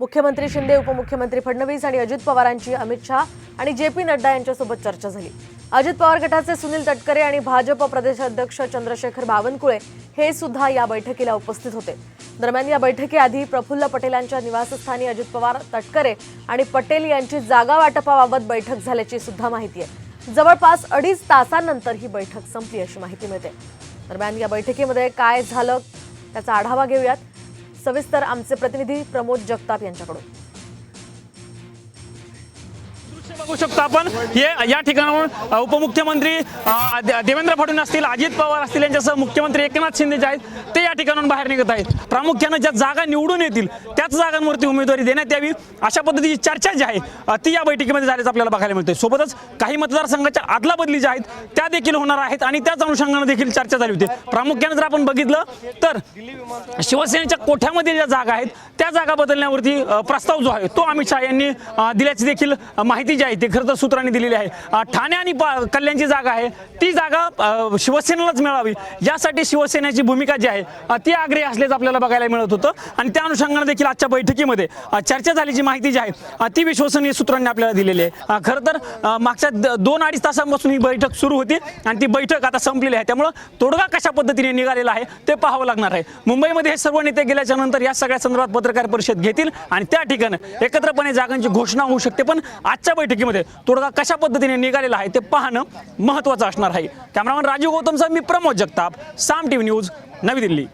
मुख्यमंत्री शिंदे उपमुख्यमंत्री फडणवीस आणि अजित पवारांची अमित शहा आणि जे पी नड्डा यांच्यासोबत चर्चा झाली. अजित पवार गटाचे सुनील तटकरे आणि भाजप प्रदेशाध्यक्ष चंद्रशेखर बावनकुळे हे सुद्धा या बैठकीला उपस्थित होते. दरम्यान या बैठकीआधी प्रफुल्ल पटेलांच्या निवासस्थानी अजित पवार तटकरे आणि पटेल यांची जागा वाटपाबाबत बैठक झाल्याची सुद्धा माहिती आहे. जवळपास अडीच तासानंतर ही बैठक संपली अशी माहिती मिळते. दरम्यान या बैठकीमध्ये काय झालं त्याचा आढावा घेऊयात. सविस्तर आमचे प्रतिनिधी प्रमोद जगताप यांच्याकडून. बघू शकतो आपण. हे या ठिकाणाहून उपमुख्यमंत्री देवेंद्र फडणवीस असतील अजित पवार असतील यांच्यासह मुख्यमंत्री एकनाथ शिंदे जे आहेत ते या ठिकाणाहून बाहेर निघत आहेत. प्रामुख्यानं ज्या जागा निवडून येतील त्याच जागांवरती उमेदवारी देण्यात यावी. अशा पद्धतीची चर्चा जी आहे ती या बैठकीमध्ये झाल्याचं आपल्याला बघायला मिळते सोबतच काही मतदारसंघाच्या आदला बदली ज्या आहेत त्या देखील होणार आहेत आणि त्याच अनुषंगानं देखील चर्चा झाली होती. प्रामुख्याने जर आपण बघितलं तर शिवसेनेच्या कोठ्यामध्ये ज्या जागा आहेत त्या जागा बदलण्यावरती प्रस्ताव जो आहे तो अमित शहा यांनी दिल्याची देखील माहिती जी आहे ती खरं तर सूत्रांनी दिलेली आहे. ठाणे आणि कल्याणची जागा आहे ती जागा शिवसेनेलाच मिळावी. यासाठी शिवसेनेची भूमिका जी आहे अति आग्रही असल्याचं आपल्याला बघायला मिळत होतं. आणि त्या अनुषंगाने देखील आजच्या बैठकीमध्ये चर्चा झाल्याची माहिती जी आहे अति विश्वसनीय सूत्रांनी आपल्याला दिलेली आहे. खरं तर मागच्या दोन अडीच तासांपासून ही बैठक सुरू होती आणि ती बैठक आता संपलेली आहे. त्यामुळं तोडगा कशा पद्धतीने निघालेला आहे ते पाहावं लागणार आहे. मुंबईमध्ये हे सर्व नेते गेल्याच्यानंतर या सगळ्या संदर्भात पत्रकार परिषद घेतील आणि त्या ठिकाणी एकत्रपणे जागांची घोषणा होऊ शकते. पण आजच्या बैठकीमध्ये तोडगा कशा पद्धतीने निघालेला आहे ते पाहणं महत्त्वाचं असणार आहे. कॅमेरामॅन राजीव गौतमचा मी प्रमोद जगताप साम टीव्ही न्यूज नवी दिल्ली.